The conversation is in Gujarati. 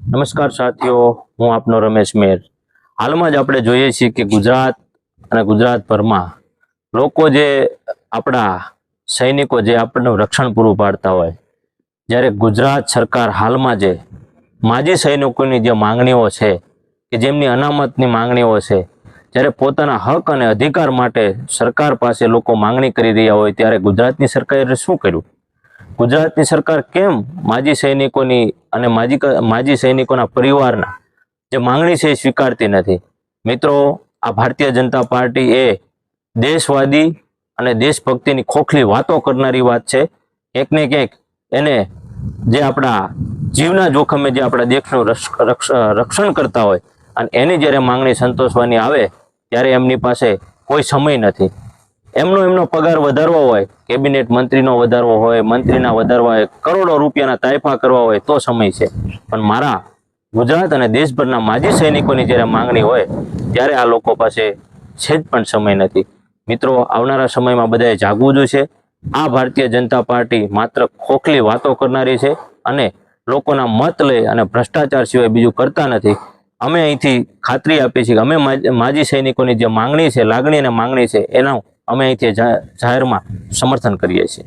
નમસ્કાર સાથીઓ, હું આપનો રમેશ મેર. હાલમાં જ આપણે જોઈએ છીએ કે ગુજરાત અને ગુજરાતભરમાં લોકો જે આપણા સૈનિકો જે આપણને રક્ષણ પૂરું પાડતા હોય, જ્યારે ગુજરાત સરકાર હાલમાં જે માજી સૈનિકોની જે માંગણીઓ છે કે જેમની અનામતની માંગણીઓ છે, જ્યારે પોતાના હક અને અધિકાર માટે સરકાર પાસે લોકો માંગણી કરી રહ્યા હોય, ત્યારે ગુજરાતની સરકારે શું કર્યું? ગુજરાતની સરકાર કેમ માજી સૈનિકોની અને માજી માજી સૈનિકોના પરિવારના જે માંગણી છે એ સ્વીકારતી નથી? મિત્રો, આ ભારતીય જનતા પાર્ટી એ દેશવાદી અને દેશભક્તિની ખોખલી વાતો કરનારી વાત છે. ક્યાંક ને ક્યાંક એને જે આપણા જીવના જોખમે જે આપણા દેશનું રક્ષ- રક્ષ- રક્ષણ કરતા હોય અને એની જ્યારે માંગણી સંતોષવાની આવે, ત્યારે એમની પાસે કોઈ સમય નથી. એમનો એમનો પગાર વધારવો હોય, કેબિનેટ મંત્રીનો વધારવો હોય, મંત્રીના વધારવા હોય, કરોડો રૂપિયાના તાયફા કરવા હોય, તો સમય છે. પણ મારા ગુજરાત અને દેશભરના માજી સૈનિકોની જ્યારે માંગણી હોય, ત્યારે આ લોકો પાસે છે જ પણ સમય નથી. મિત્રો, આવનારા સમયમાં બધાએ જાગવું જોઈશે. આ ભારતીય જનતા પાર્ટી માત્ર ખોખલી વાતો કરનારી છે અને લોકોના મત લઈ અને ભ્રષ્ટાચાર સિવાય બીજું કરતા નથી. અમે અહીંથી ખાતરી આપીએ છીએ કે અમે માજી સૈનિકોની જે માંગણી છે, લાગણી અને માંગણી છે, એનું અમે અહીંથી જાહેરમાં સમર્થન કરીએ છીએ.